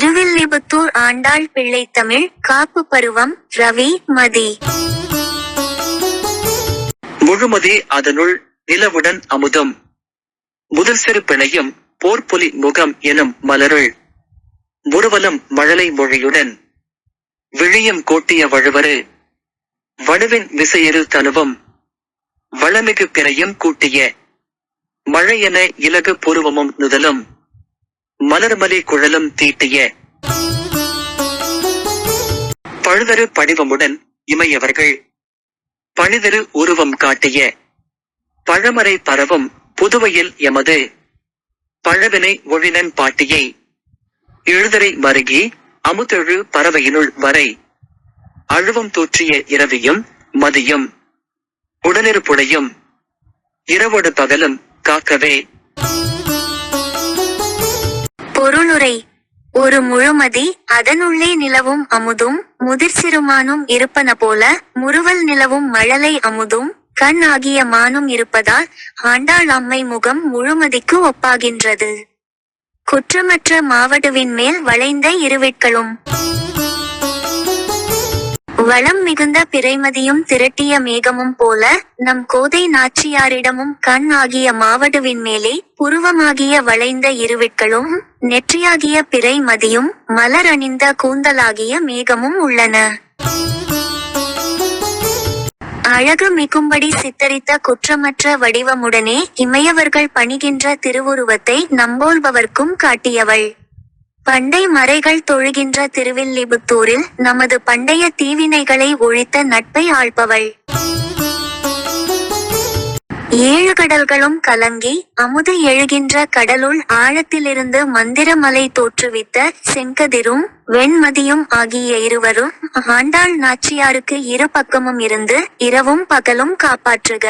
திருவில்லிபுத்தூர் ஆண்டாள் பிள்ளைத்தமிழ் காப்பு பருவம் ரவி மதி. முழுமதி அதனுள் நிலவுடன் அமுதம். முதல் சிறு பிணையும் போர்ப்புலி முகம் எனும் மலருள். முருவலம் மழலை மொழியுடன். விழியம் கோட்டிய வழுவரு வலுவின் விசையரு தனுவும். வளமிகு பிறையும் கூட்டிய. மழையென இலகு பூர்வமும் நுதலும். மலர்மலி குழலும் தீட்டிய பழுதரு படிவமுடன் இமையவர்கள் பணிதரு உருவம் காட்டிய பழமறை பரவும் புதுவையில் எமது பழவினை ஒழினன் பாட்டியை எழுதரை மருகி அமுதெழு பறவையினுள் வரை அழுவம் தோற்றிய இரவியும் மதியும் உடனிருப்புடையும் இரவோடு பகலும் காக்கவே பொருளுரை. ஒரு முழுமதி அதனுள்ளே நிலவும் அமுதும் முதிர் சிறுமானும் இருப்பன போல முறுவல் நிலவும் மழலை அமுதும் கண் ஆகிய மானும் இருப்பதால் ஆண்டாள் அம்மை முகம் முழுமதிக்கு ஒப்பாகின்றது. குற்றமற்ற மாவடுவின் மேல் வளைந்த இருவிட்களும். வளம் மிகுந்த பிறைமதியும் திரட்டிய மேகமும் போல நம் கோதை நாச்சியாரிடமும் கண் ஆகிய மாவடுவின் மேலே புருவமாகிய வளைந்த இருவிட்களும் நெற்றியாகிய பிறைமதியும் மலர் அணிந்த கூந்தலாகிய மேகமும் உள்ளன. அழகு மிகும்படி சித்தரித்த குற்றமற்ற வடிவமுடனே இமையவர்கள் பணிகின்ற திருவுருவத்தை நம்போல்பவர்க்கும் காட்டியவள். பண்டை மறைகள் தொழுகின்ற திருவில்லிபுத்தூரில் நமது பண்டைய தீவினைகளை ஒழித்த நட்பை ஆள்பவள். ஏழு கடல்களும் கலங்கி அமுது எழுகின்ற கடலுள் ஆழத்திலிருந்து மந்திரமலை தோற்றுவித்த செங்கதிரும் வெண்மதியும் ஆகிய இருவரும் ஆண்டாள் நாச்சியாருக்கு இரு பக்கமும் இருந்து இரவும் பகலும் காப்பாற்றுக.